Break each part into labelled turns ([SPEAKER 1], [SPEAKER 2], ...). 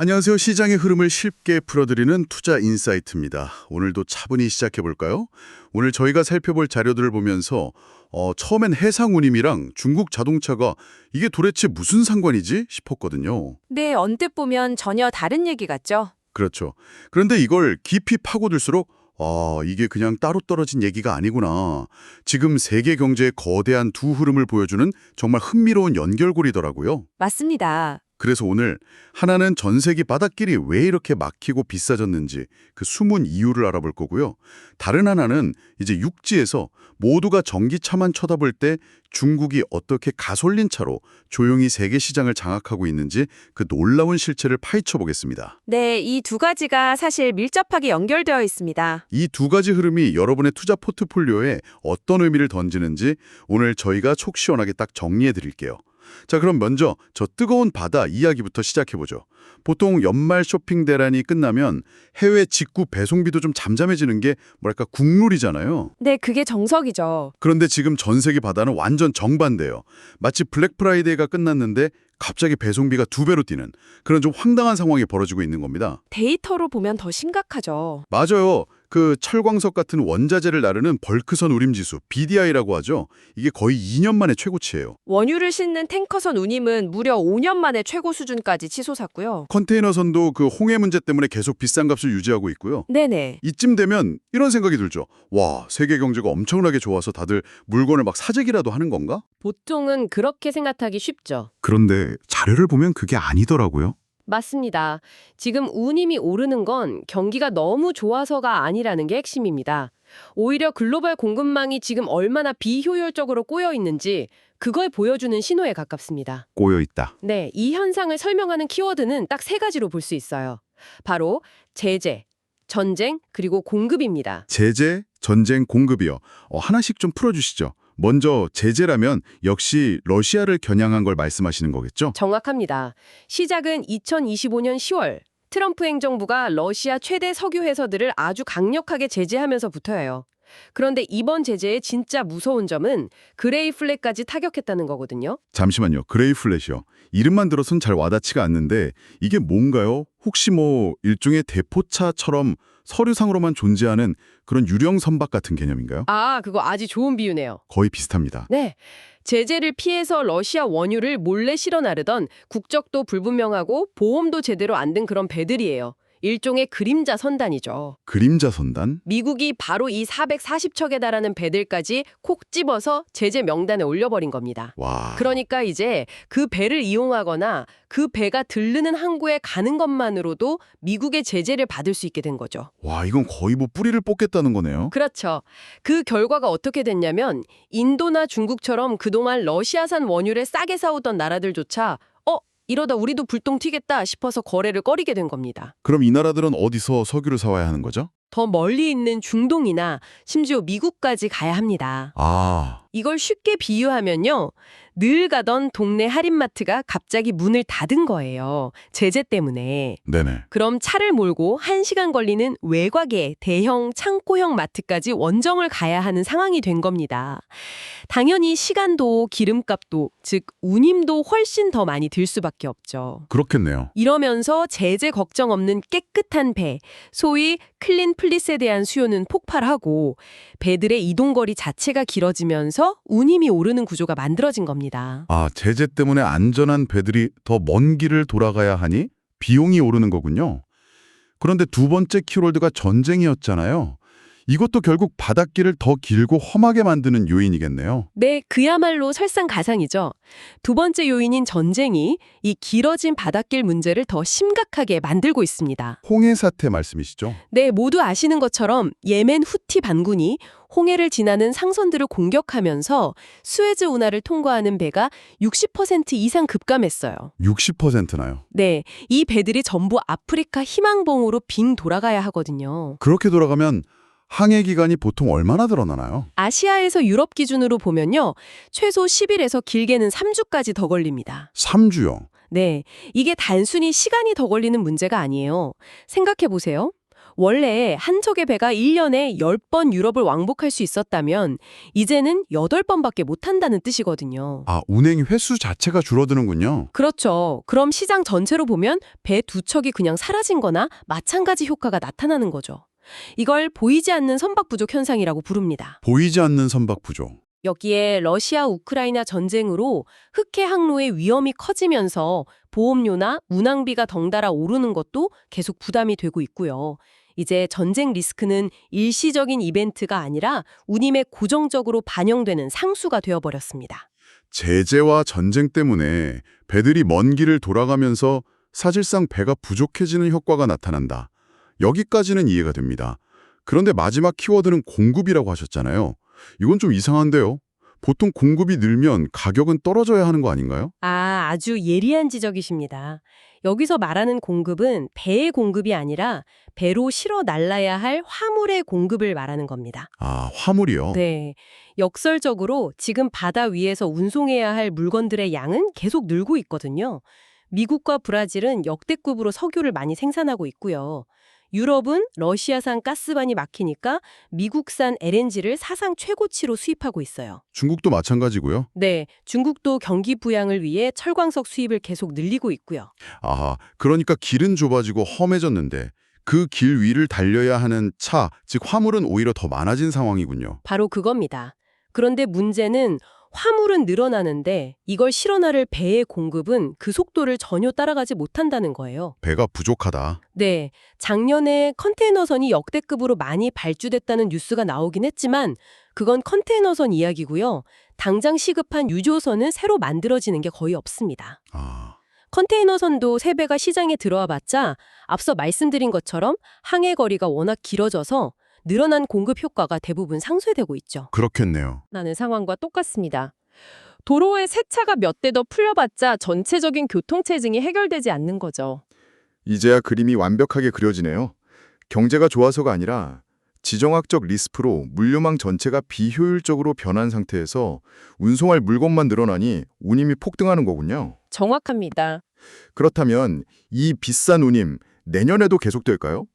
[SPEAKER 1] 안녕하세요. 시장의 흐름을 쉽게 풀어드리는 투자 인사이트입니다. 오늘도 차분히 시작해 볼까요? 오늘 저희가 살펴볼 자료들을 보면서 어, 처음엔 해상운임이랑 중국 자동차가 이게 도대체 무슨 상관이지 싶었거든요.
[SPEAKER 2] 네, 언뜻 보면 전혀 다른 얘기 같죠?
[SPEAKER 1] 그렇죠. 그런데 이걸 깊이 파고들수록 아, 이게 그냥 따로 떨어진 얘기가 아니구나. 지금 세계 경제의 거대한 두 흐름을 보여주는 정말 흥미로운 연결고리더라고요.
[SPEAKER 2] 맞습니다.
[SPEAKER 1] 그래서 오늘 하나는 전 세계 바닷길이 왜 이렇게 막히고 비싸졌는지 그 숨은 이유를 알아볼 거고요. 다른 하나는 이제 육지에서 모두가 전기차만 쳐다볼 때 중국이 어떻게 가솔린 차로 조용히 세계 시장을 장악하고 있는지 그 놀라운 실체를 파헤쳐 보겠습니다.
[SPEAKER 2] 네, 이 두 가지가 사실 밀접하게 연결되어 있습니다.
[SPEAKER 1] 이 두 가지 흐름이 여러분의 투자 포트폴리오에 어떤 의미를 던지는지 오늘 저희가 촉 시원하게 딱 정리해 드릴게요. 자, 그럼 먼저 저 뜨거운 바다 이야기부터 시작해 보죠. 보통 연말 쇼핑 대란이 끝나면 해외 직구 배송비도 좀 잠잠해지는 게 뭐랄까 국룰이잖아요.
[SPEAKER 2] 네, 그게 정석이죠.
[SPEAKER 1] 그런데 지금 전 세계 바다는 완전 정반대예요. 마치 블랙 프라이데이가 끝났는데 갑자기 배송비가 두 배로 뛰는 그런 좀 황당한 상황이 벌어지고 있는 겁니다.
[SPEAKER 2] 데이터로 보면 더 심각하죠.
[SPEAKER 1] 맞아요. 그 철광석 같은 원자재를 나르는 벌크선 우림지수 BDI라고 하죠. 이게 거의 2년 만에 최고치예요.
[SPEAKER 2] 원유를 싣는 탱커선 운임은 무려 5년 만에 최고 수준까지 치솟았고요.
[SPEAKER 1] 컨테이너선도 그 홍해 문제 때문에 계속 비싼 값을 유지하고 있고요.
[SPEAKER 2] 네네.
[SPEAKER 1] 이쯤 되면 이런 생각이 들죠. 와, 세계 경제가 엄청나게 좋아서 다들 물건을 막 사재기라도 하는 건가?
[SPEAKER 3] 보통은 그렇게 생각하기 쉽죠.
[SPEAKER 1] 그런데 자료를 보면 그게 아니더라고요.
[SPEAKER 3] 맞습니다. 지금 운임이 오르는 건 경기가 너무 좋아서가 아니라는 게 핵심입니다. 오히려 글로벌 공급망이 지금 얼마나 비효율적으로 꼬여 있는지 그걸 보여주는 신호에 가깝습니다.
[SPEAKER 1] 꼬여 있다.
[SPEAKER 3] 네, 이 현상을 설명하는 키워드는 딱 세 가지로 볼 수 있어요. 바로 제재, 전쟁, 그리고 공급입니다.
[SPEAKER 1] 제재, 전쟁, 공급이요. 어, 하나씩 좀 풀어주시죠. 먼저 제재라면 역시 러시아를 겨냥한 걸 말씀하시는 거겠죠?
[SPEAKER 3] 정확합니다. 시작은 2025년 10월 트럼프 행정부가 러시아 최대 석유 회사들을 아주 강력하게 제재하면서부터예요. 그런데 이번 제재의 진짜 무서운 점은 그레이 플랫까지 타격했다는 거거든요.
[SPEAKER 1] 잠시만요. 그레이 플랫이요. 이름만 들어선 잘 와닿지가 않는데 이게 뭔가요? 혹시 뭐 일종의 대포차처럼 서류상으로만 존재하는 그런 유령 선박 같은 개념인가요?
[SPEAKER 3] 아, 그거 아주 좋은 비유네요.
[SPEAKER 1] 거의 비슷합니다.
[SPEAKER 3] 네. 제재를 피해서 러시아 원유를 몰래 실어 나르던 국적도 불분명하고 보험도 제대로 안된 그런 배들이에요. 일종의 그림자 선단이죠.
[SPEAKER 1] 그림자 선단?
[SPEAKER 3] 미국이 바로 이 440척에 달하는 배들까지 콕 집어서 제재 명단에 올려버린 겁니다.
[SPEAKER 1] 와.
[SPEAKER 3] 그러니까 이제 그 배를 이용하거나 그 배가 들르는 항구에 가는 것만으로도 미국의 제재를 받을 수 있게 된 거죠.
[SPEAKER 1] 와, 이건 거의 뭐 뿌리를 뽑겠다는 거네요.
[SPEAKER 3] 그렇죠. 그 결과가 어떻게 됐냐면 인도나 중국처럼 그동안 러시아산 원유를 싸게 사오던 나라들조차 어? 이러다 우리도 불똥 튀겠다 싶어서 거래를 꺼리게 된 겁니다.
[SPEAKER 1] 그럼 이 나라들은 어디서 석유를 사와야 하는 거죠?
[SPEAKER 3] 더 멀리 있는 중동이나 심지어 미국까지 가야 합니다.
[SPEAKER 1] 아,
[SPEAKER 3] 이걸 쉽게 비유하면요. 늘 가던 동네 할인마트가 갑자기 문을 닫은 거예요. 제재 때문에.
[SPEAKER 1] 네네.
[SPEAKER 3] 그럼 차를 몰고 1시간 걸리는 외곽의 대형 창고형 마트까지 원정을 가야 하는 상황이 된 겁니다. 당연히 시간도 기름값도 즉 운임도 훨씬 더 많이 들 수밖에 없죠.
[SPEAKER 1] 그렇겠네요.
[SPEAKER 3] 이러면서 제재 걱정 없는 깨끗한 배, 소위 클린 플릿에 대한 수요는 폭발하고 배들의 이동거리 자체가 길어지면서 운임이 오르는 구조가 만들어진 겁니다.
[SPEAKER 1] 아, 제재 때문에 안전한 배들이 더 먼 길을 돌아가야 하니 비용이 오르는 거군요. 그런데 두 번째 키워드가 전쟁이었잖아요. 이것도 결국 바닷길을 더 길고 험하게 만드는 요인이겠네요.
[SPEAKER 3] 네, 그야말로 설상가상이죠. 두 번째 요인인 전쟁이 이 길어진 바닷길 문제를 더 심각하게 만들고 있습니다.
[SPEAKER 1] 홍해 사태 말씀이시죠?
[SPEAKER 3] 네, 모두 아시는 것처럼 예멘 후티 반군이 홍해를 지나는 상선들을 공격하면서 스웨즈 운하를 통과하는 배가 60% 이상 급감했어요.
[SPEAKER 1] 60%나요.
[SPEAKER 3] 네, 이 배들이 전부 아프리카 희망봉으로 빙 돌아가야 하거든요.
[SPEAKER 1] 그렇게 돌아가면 항해 기간이 보통 얼마나 늘어나나요?
[SPEAKER 3] 아시아에서 유럽 기준으로 보면요. 최소 10일에서 길게는 3주까지 더 걸립니다.
[SPEAKER 1] 3주요.
[SPEAKER 3] 네, 이게 단순히 시간이 더 걸리는 문제가 아니에요. 생각해 보세요. 원래 한 척의 배가 1년에 10번 유럽을 왕복할 수 있었다면 이제는 8번밖에 못 한다는 뜻이거든요.
[SPEAKER 1] 아, 운행 횟수 자체가 줄어드는군요.
[SPEAKER 3] 그렇죠. 그럼 시장 전체로 보면 배 두 척이 그냥 사라진 거나 마찬가지 효과가 나타나는 거죠. 이걸 보이지 않는 선박 부족 현상이라고 부릅니다.
[SPEAKER 1] 보이지 않는 선박 부족.
[SPEAKER 3] 여기에 러시아 우크라이나 전쟁으로 흑해 항로의 위험이 커지면서 보험료나 운항비가 덩달아 오르는 것도 계속 부담이 되고 있고요. 이제 전쟁 리스크는 일시적인 이벤트가 아니라 운임에 고정적으로 반영되는 상수가 되어버렸습니다.
[SPEAKER 1] 제재와 전쟁 때문에 배들이 먼 길을 돌아가면서 사실상 배가 부족해지는 효과가 나타난다. 여기까지는 이해가 됩니다. 그런데 마지막 키워드는 공급이라고 하셨잖아요. 이건 좀 이상한데요. 보통 공급이 늘면 가격은 떨어져야 하는 거 아닌가요?
[SPEAKER 3] 아, 아주 예리한 지적이십니다. 여기서 말하는 공급은 배의 공급이 아니라 배로 실어 날라야 할 화물의 공급을 말하는 겁니다.
[SPEAKER 1] 아, 화물이요?
[SPEAKER 3] 네. 역설적으로 지금 바다 위에서 운송해야 할 물건들의 양은 계속 늘고 있거든요. 미국과 브라질은 역대급으로 석유를 많이 생산하고 있고요. 유럽은 러시아산 가스반이 막히니까 미국산 LNG를 사상 최고치로 수입하고 있어요.
[SPEAKER 1] 중국도 마찬가지고요.
[SPEAKER 3] 네, 중국도 경기 부양을 위해 철광석 수입을 계속 늘리고 있고요.
[SPEAKER 1] 아, 그러니까 길은 좁아지고 험해졌는데 그 길 위를 달려야 하는 차, 즉 화물은 오히려 더 많아진 상황이군요.
[SPEAKER 3] 바로 그겁니다. 그런데 문제는 화물은 늘어나는데 이걸 실어 나를 배의 공급은 그 속도를 전혀 따라가지 못한다는 거예요.
[SPEAKER 1] 배가 부족하다.
[SPEAKER 3] 네, 작년에 컨테이너선이 역대급으로 많이 발주됐다는 뉴스가 나오긴 했지만 그건 컨테이너선 이야기고요. 당장 시급한 유조선은 새로 만들어지는 게 거의 없습니다.
[SPEAKER 1] 아,
[SPEAKER 3] 컨테이너선도 세 배가 시장에 들어와 봤자 앞서 말씀드린 것처럼 항해 거리가 워낙 길어져서 늘어난 공급 효과가 대부분 상쇄되고 있죠.
[SPEAKER 1] 그렇겠네요.
[SPEAKER 2] 나는 상황과 똑같습니다. 도로에 새 차가 몇 대 더 풀려봤자 전체적인 교통체증이 해결되지 않는 거죠.
[SPEAKER 4] 이제야 그림이 완벽하게 그려지네요. 경제가 좋아서가 아니라 지정학적 리스크로 물류망 전체가 비효율적으로 변한 상태에서 운송할 물건만 늘어나니 운임이 폭등하는 거군요.
[SPEAKER 2] 정확합니다.
[SPEAKER 4] 그렇다면 이 비싼 운임 내년에도 계속될까요?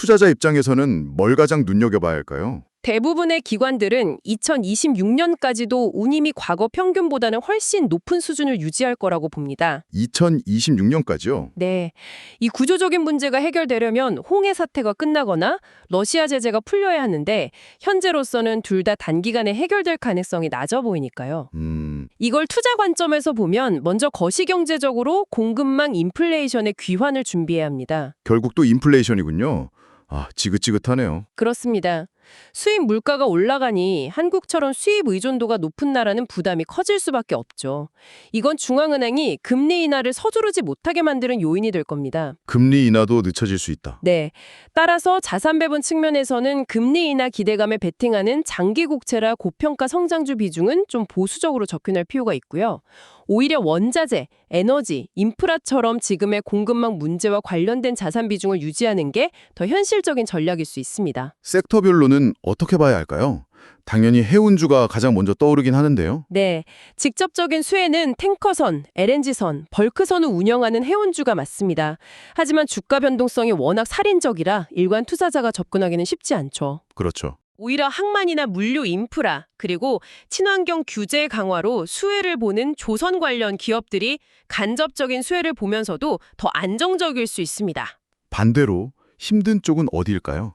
[SPEAKER 4] 투자자 입장에서는 뭘 가장 눈여겨봐야 할까요?
[SPEAKER 2] 대부분의 기관들은 2026년까지도 운임이 과거 평균보다는 훨씬 높은 수준을 유지할 거라고 봅니다.
[SPEAKER 4] 2026년까지요?
[SPEAKER 2] 네. 이 구조적인 문제가 해결되려면 홍해 사태가 끝나거나 러시아 제재가 풀려야 하는데 현재로서는 둘 다 단기간에 해결될 가능성이 낮아 보이니까요.
[SPEAKER 4] 음,
[SPEAKER 2] 이걸 투자 관점에서 보면 먼저 거시경제적으로 공급망 인플레이션의 귀환을 준비해야 합니다.
[SPEAKER 4] 결국 또 인플레이션이군요. 아, 지긋지긋하네요.
[SPEAKER 2] 그렇습니다. 수입 물가가 올라가니 한국처럼 수입 의존도가 높은 나라는 부담이 커질 수밖에 없죠. 이건 중앙은행이 금리 인하를 서두르지 못하게 만드는 요인이 될 겁니다.
[SPEAKER 4] 금리 인하도 늦춰질 수 있다.
[SPEAKER 2] 네. 따라서 자산 배분 측면에서는 금리 인하 기대감에 베팅하는 장기 국채라 고평가 성장주 비중은 좀 보수적으로 접근할 필요가 있고요. 오히려 원자재, 에너지, 인프라처럼 지금의 공급망 문제와 관련된 자산 비중을 유지하는 게 더 현실적인 전략일 수 있습니다.
[SPEAKER 4] 섹터별로는 어떻게 봐야 할까요? 당연히 해운주가 가장 먼저 떠오르긴 하는데요.
[SPEAKER 2] 네. 직접적인 수혜는 탱커선, LNG선, 벌크선을 운영하는 해운주가 맞습니다. 하지만 주가 변동성이 워낙 살인적이라 일반 투자자가 접근하기는 쉽지 않죠.
[SPEAKER 4] 그렇죠.
[SPEAKER 2] 오히려 항만이나 물류 인프라, 그리고 친환경 규제 강화로 수혜를 보는 조선 관련 기업들이 간접적인 수혜를 보면서도 더 안정적일 수 있습니다.
[SPEAKER 4] 반대로 힘든 쪽은 어디일까요?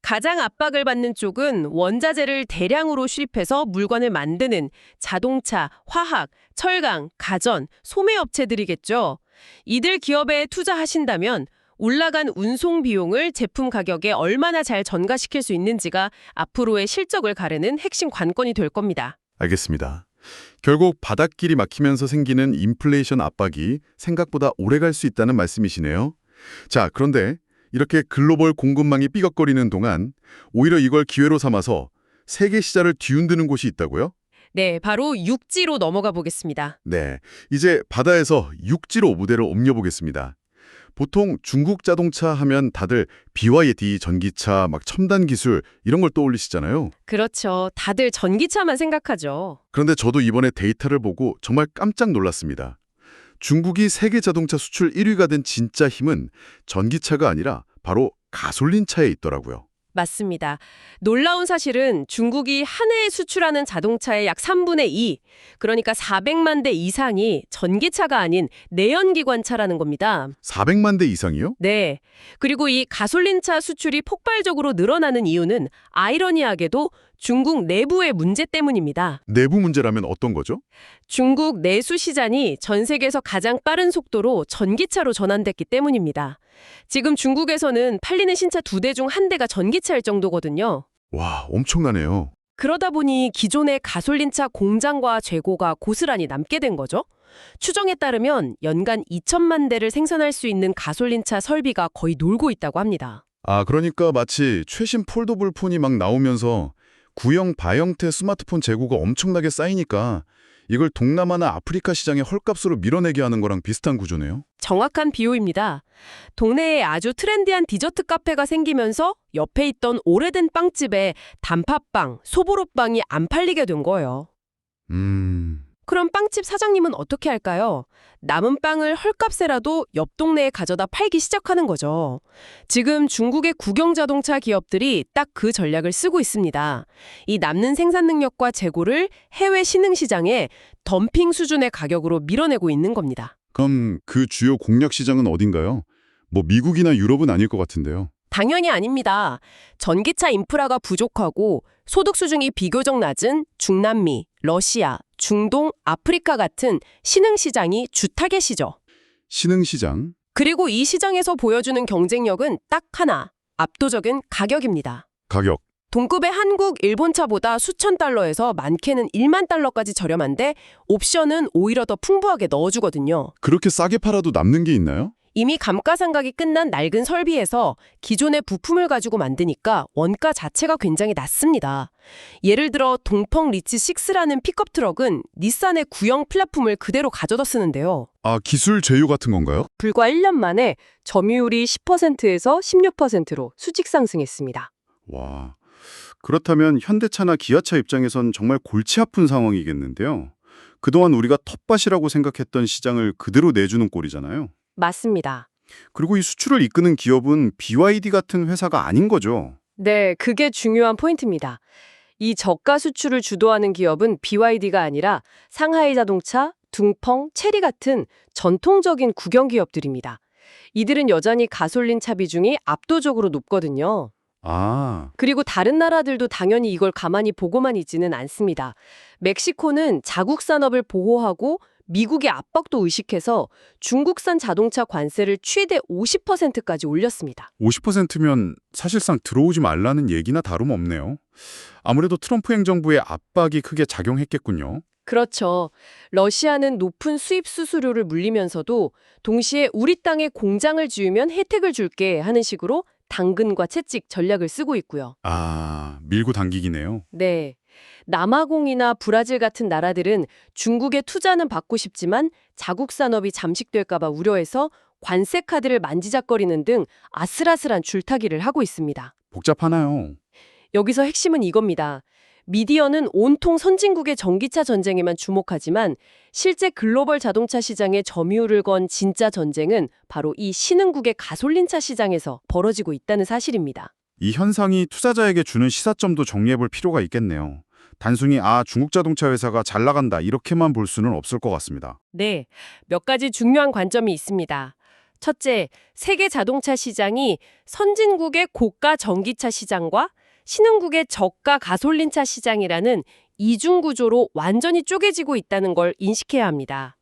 [SPEAKER 2] 가장 압박을 받는 쪽은 원자재를 대량으로 수입해서 물건을 만드는 자동차, 화학, 철강, 가전, 소매업체들이겠죠. 이들 기업에 투자하신다면 올라간 운송 비용을 제품 가격에 얼마나 잘 전가시킬 수 있는지가 앞으로의 실적을 가르는 핵심 관건이 될 겁니다.
[SPEAKER 1] 알겠습니다. 결국 바닷길이 막히면서 생기는 인플레이션 압박이 생각보다 오래 갈 수 있다는 말씀이시네요. 자, 그런데 이렇게 글로벌 공급망이 삐걱거리는 동안 오히려 이걸 기회로 삼아서 세계 시장을 뒤흔드는 곳이 있다고요?
[SPEAKER 2] 네, 바로 육지로 넘어가 보겠습니다.
[SPEAKER 1] 네, 이제 바다에서 육지로 무대를 옮겨보겠습니다. 보통 중국 자동차 하면 다들 BYD 전기차, 막 첨단 기술 이런 걸 떠올리시잖아요.
[SPEAKER 2] 그렇죠. 다들 전기차만 생각하죠.
[SPEAKER 1] 그런데 저도 이번에 데이터를 보고 정말 깜짝 놀랐습니다. 중국이 세계 자동차 수출 1위가 된 진짜 힘은 전기차가 아니라 바로 가솔린 차에 있더라고요.
[SPEAKER 3] 맞습니다. 놀라운 사실은 중국이 한 해에 수출하는 자동차의 약 3분의 2, 그러니까 400만 대 이상이 전기차가 아닌 내연기관차라는 겁니다.
[SPEAKER 1] 400만 대 이상이요?
[SPEAKER 3] 네. 그리고 이 가솔린차 수출이 폭발적으로 늘어나는 이유는 아이러니하게도 중국 내부의 문제 때문입니다.
[SPEAKER 1] 내부 문제라면 어떤 거죠?
[SPEAKER 3] 중국 내수 시장이 전 세계에서 가장 빠른 속도로 전기차로 전환됐기 때문입니다. 지금 중국에서는 팔리는 신차 두 대 중 한 대가 전기차일 정도거든요.
[SPEAKER 1] 와, 엄청나네요.
[SPEAKER 3] 그러다 보니 기존의 가솔린차 공장과 재고가 고스란히 남게 된 거죠. 추정에 따르면 연간 2천만 대를 생산할 수 있는 가솔린차 설비가 거의 놀고 있다고 합니다.
[SPEAKER 1] 아, 그러니까 마치 최신 폴더블 폰이 막 나오면서 구형 바형태 스마트폰 재고가 엄청나게 쌓이니까 이걸 동남아나 아프리카 시장에 헐값으로 밀어내게 하는 거랑 비슷한 구조네요.
[SPEAKER 3] 정확한 비유입니다. 동네에 아주 트렌디한 디저트 카페가 생기면서 옆에 있던 오래된 빵집에 단팥빵, 소보로빵이 안 팔리게 된 거예요.
[SPEAKER 1] 음...
[SPEAKER 3] 그럼 빵집 사장님은 어떻게 할까요? 남은 빵을 헐값에라도 옆 동네에 가져다 팔기 시작하는 거죠. 지금 중국의 국영 자동차 기업들이 딱 그 전략을 쓰고 있습니다. 이 남는 생산 능력과 재고를 해외 신흥 시장에 덤핑 수준의 가격으로 밀어내고 있는 겁니다.
[SPEAKER 1] 그럼 그 주요 공략 시장은 어딘가요? 뭐 미국이나 유럽은 아닐 것 같은데요.
[SPEAKER 3] 당연히 아닙니다. 전기차 인프라가 부족하고 소득 수준이 비교적 낮은 중남미, 러시아, 중동, 아프리카 같은 신흥 시장이 주 타겟이죠.
[SPEAKER 1] 신흥 시장,
[SPEAKER 3] 그리고 이 시장에서 보여주는 경쟁력은 딱 하나, 압도적인 가격입니다.
[SPEAKER 1] 가격.
[SPEAKER 3] 동급의 한국, 일본차보다 수천 달러에서 많게는 1만 달러까지 저렴한데 옵션은 오히려 더 풍부하게 넣어주거든요.
[SPEAKER 1] 그렇게 싸게 팔아도 남는 게 있나요?
[SPEAKER 3] 이미 감가상각이 끝난 낡은 설비에서 기존의 부품을 가지고 만드니까 원가 자체가 굉장히 낮습니다. 예를 들어 동펑 리치 6라는 픽업 트럭은 닛산의 구형 플랫폼을 그대로 가져다 쓰는데요.
[SPEAKER 1] 아, 기술 제휴 같은 건가요?
[SPEAKER 3] 불과 1년 만에 점유율이 10%에서 16%로 수직 상승했습니다.
[SPEAKER 1] 와. 그렇다면 현대차나 기아차 입장에선 정말 골치 아픈 상황이겠는데요. 그동안 우리가 텃밭이라고 생각했던 시장을 그대로 내주는 꼴이잖아요.
[SPEAKER 3] 맞습니다.
[SPEAKER 1] 그리고 이 수출을 이끄는 기업은 BYD 같은 회사가 아닌 거죠.
[SPEAKER 3] 네, 그게 중요한 포인트입니다. 이 저가 수출을 주도하는 기업은 BYD가 아니라 상하이 자동차, 둥펑, 체리 같은 전통적인 국영 기업들입니다. 이들은 여전히 가솔린 차 비중이 압도적으로 높거든요.
[SPEAKER 1] 아,
[SPEAKER 3] 그리고 다른 나라들도 당연히 이걸 가만히 보고만 있지는 않습니다. 멕시코는 자국 산업을 보호하고 미국의 압박도 의식해서 중국산 자동차 관세를 최대 50%까지 올렸습니다.
[SPEAKER 1] 50%면 사실상 들어오지 말라는 얘기나 다름없네요. 아무래도 트럼프 행정부의 압박이 크게 작용했겠군요.
[SPEAKER 3] 그렇죠. 러시아는 높은 수입 수수료를 물리면서도 동시에 우리 땅에 공장을 지으면 혜택을 줄게 하는 식으로 당근과 채찍 전략을 쓰고 있고요.
[SPEAKER 1] 아, 밀고 당기기네요.
[SPEAKER 3] 네. 남아공이나 브라질 같은 나라들은 중국의 투자는 받고 싶지만 자국 산업이 잠식될까 봐 우려해서 관세 카드를 만지작거리는 등 아슬아슬한 줄타기를 하고 있습니다.
[SPEAKER 1] 복잡하나요?
[SPEAKER 3] 여기서 핵심은 이겁니다. 미디어는 온통 선진국의 전기차 전쟁에만 주목하지만 실제 글로벌 자동차 시장의 점유율을 건 진짜 전쟁은 바로 이 신흥국의 가솔린차 시장에서 벌어지고 있다는 사실입니다.
[SPEAKER 1] 이 현상이 투자자에게 주는 시사점도 정리해 볼 필요가 있겠네요. 단순히 아, 중국 자동차 회사가 잘 나간다 이렇게만 볼 수는 없을 것 같습니다.
[SPEAKER 3] 네, 몇 가지 중요한 관점이 있습니다. 첫째, 세계 자동차 시장이 선진국의 고가 전기차 시장과 신흥국의 저가 가솔린차 시장이라는 이중 구조로 완전히 쪼개지고 있다는 걸 인식해야 합니다.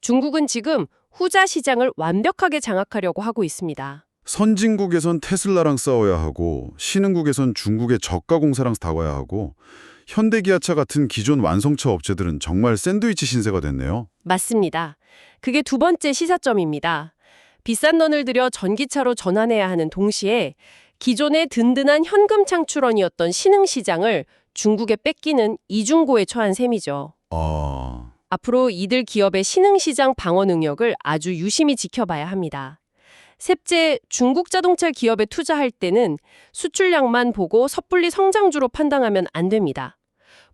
[SPEAKER 3] 중국은 지금 후자 시장을 완벽하게 장악하려고 하고 있습니다.
[SPEAKER 1] 선진국에선 테슬라랑 싸워야 하고 신흥국에선 중국의 저가 공사랑 싸워야 하고 현대기아차 같은 기존 완성차 업체들은 정말 샌드위치 신세가 됐네요.
[SPEAKER 3] 맞습니다. 그게 두 번째 시사점입니다. 비싼 돈을 들여 전기차로 전환해야 하는 동시에 기존의 든든한 현금 창출원이었던 신흥 시장을 중국에 뺏기는 이중고에 처한 셈이죠.
[SPEAKER 1] 아,
[SPEAKER 3] 앞으로 이들 기업의 신흥 시장 방어 능력을 아주 유심히 지켜봐야 합니다. 셋째, 중국 자동차 기업에 투자할 때는 수출량만 보고 섣불리 성장주로 판단하면 안 됩니다.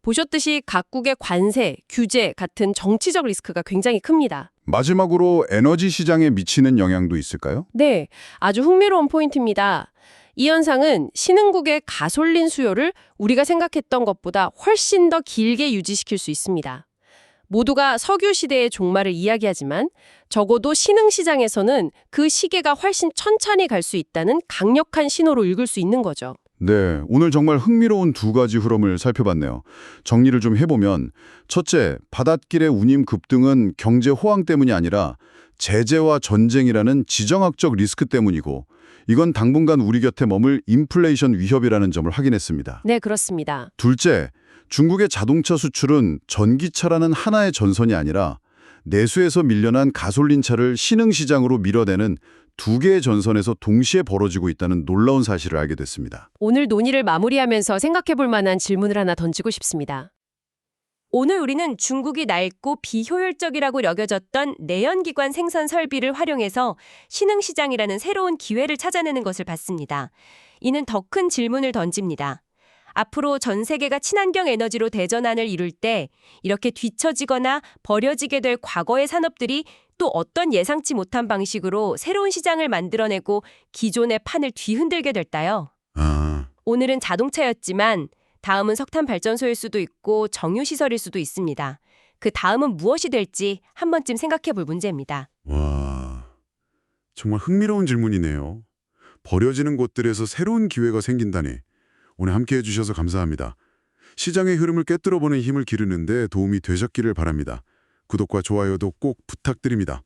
[SPEAKER 3] 보셨듯이 각국의 관세, 규제 같은 정치적 리스크가 굉장히 큽니다.
[SPEAKER 1] 마지막으로 에너지 시장에 미치는 영향도 있을까요?
[SPEAKER 3] 네, 아주 흥미로운 포인트입니다. 이 현상은 신흥국의 가솔린 수요를 우리가 생각했던 것보다 훨씬 더 길게 유지시킬 수 있습니다. 모두가 석유 시대의 종말을 이야기하지만 적어도 신흥 시장에서는 그 시계가 훨씬 천천히 갈 수 있다는 강력한 신호로 읽을 수 있는 거죠.
[SPEAKER 1] 네, 오늘 정말 흥미로운 두 가지 흐름을 살펴봤네요. 정리를 좀 해보면 첫째, 바닷길의 운임 급등은 경제 호황 때문이 아니라 제재와 전쟁이라는 지정학적 리스크 때문이고 이건 당분간 우리 곁에 머물 인플레이션 위협이라는 점을 확인했습니다.
[SPEAKER 3] 네, 그렇습니다.
[SPEAKER 1] 둘째, 중국의 자동차 수출은 전기차라는 하나의 전선이 아니라 내수에서 밀려난 가솔린차를 신흥시장으로 밀어내는 두 개의 전선에서 동시에 벌어지고 있다는 놀라운 사실을 알게 됐습니다.
[SPEAKER 3] 오늘 논의를 마무리하면서 생각해 볼 만한 질문을 하나 던지고 싶습니다.
[SPEAKER 2] 오늘 우리는 중국이 낡고 비효율적이라고 여겨졌던 내연기관 생산 설비를 활용해서 신흥시장이라는 새로운 기회를 찾아내는 것을 봤습니다. 이는 더 큰 질문을 던집니다. 앞으로 전 세계가 친환경 에너지로 대전환을 이룰 때 이렇게 뒤처지거나 버려지게 될 과거의 산업들이 또 어떤 예상치 못한 방식으로 새로운 시장을 만들어내고 기존의 판을 뒤흔들게 될까요?
[SPEAKER 1] 아,
[SPEAKER 2] 오늘은 자동차였지만 다음은 석탄 발전소일 수도 있고 정유 시설일 수도 있습니다. 그 다음은 무엇이 될지 한 번쯤 생각해 볼 문제입니다.
[SPEAKER 5] 와, 정말 흥미로운 질문이네요. 버려지는 곳들에서 새로운 기회가 생긴다니. 오늘 함께 해주셔서 감사합니다. 시장의 흐름을 꿰뚫어보는 힘을 기르는 데 도움이 되셨기를 바랍니다. 구독과 좋아요도 꼭 부탁드립니다.